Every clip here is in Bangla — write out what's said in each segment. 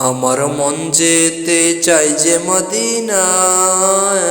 আমার মন যেতে চাই যে মদিনায়,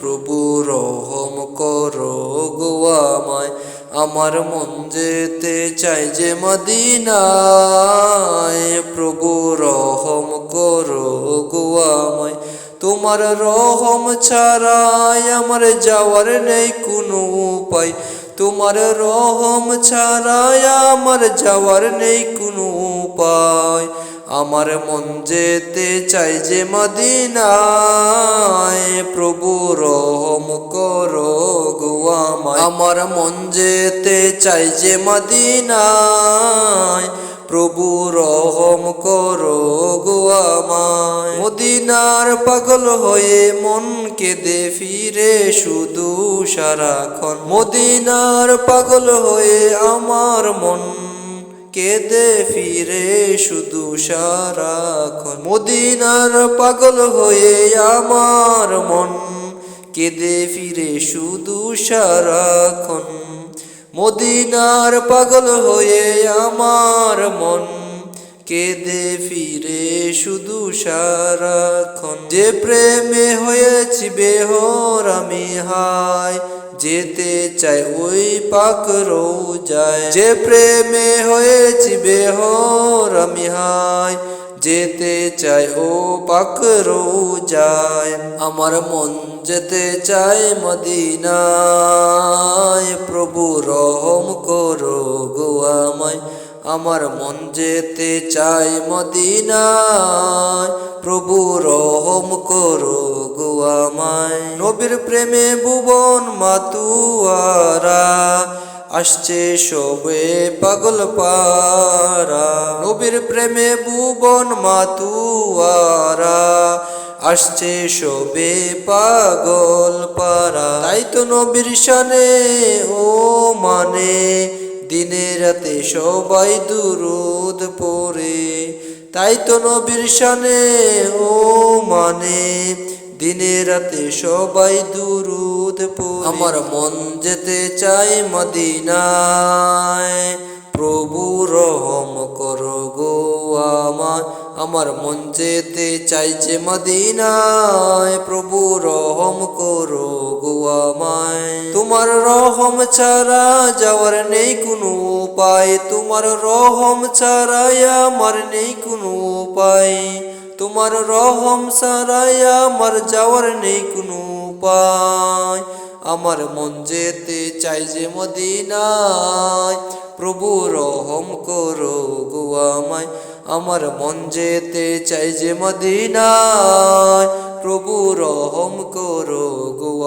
প্রভু রহম করো গো আমায়। আমার মন যেতে চাই যে মদিনায়, প্রভু রহম করো গো আমায়। তোমার রহম ছাড়াই আমার যাওয়ার নেই কোনো উপায়। তোমার রহম ছাড়াই আমার যাওয়ার নেই কোনো উপায়। আমার মন যেতে চাই যে মদিনায়, প্রভু রহম করো গো আমায়। আমার মন যেতে চাই যে মদিনায়, প্রভু রহম করো গো আমায়। মদিনার পাগল হয়ে মন কেঁদে ফিরে শুধু সারাক্ষণ। মদিনার পাগল হয়ে আমার মন কেঁদে ফিরে শুধু সারাক্ষণ। মদিনার পাগল হয়ে আমার মন কেঁদে ফিরে শুধু সারাক্ষণ। মদিনার পাগল হয়ে আমার মন কেঁদে ফিরে শুধু সারাক্ষণ। যে প্রেমে হয়েছি বেহর আমি হায় যেতে চাই, ওই পাক যায়। যে প্রেমে হয়েছি বেহর আমি যেতে চাই, ও পাক যায়। আমার মন যেতে চাই মদিনায়, প্রভু রহম করো গো আমার মন যেতে চাই মদিনায়, প্রভু মাতুয়ারা, আসছে সবে পাগল পারা। নবীর প্রেমে ভুবন মাতুয়ারা, আসছে সবে পাগল পারা। তাই তো নবীর শানে ও মানে দিনে রাতে সবাই দুরুদ পড়ে। তাই তো নবীর শানে ও মানে দিনে রাতে সবাই দুরুদ আমার মন যেতে চাই মদিনায়। প্রভু রহম করো গো আমায় আমার মন যেতে চাইছে মদিনায়। প্রভু রহম করো গো আমায়। তোমার রহম ছাড়া যাওয়ার নেই কোনো উপায়। তোমার রহম ছাড়াই আমার নেই কোনো উপায়। তোমার রহম ছাড়াই আমার যাওয়ার নেই কোনো উপায়। আমার মন যেতে চাই যে মদিনায়। প্রভু রহম করো গো আমায়। আমার মন যেতে চাই যে মদিনায়। প্রভু রহম করো গো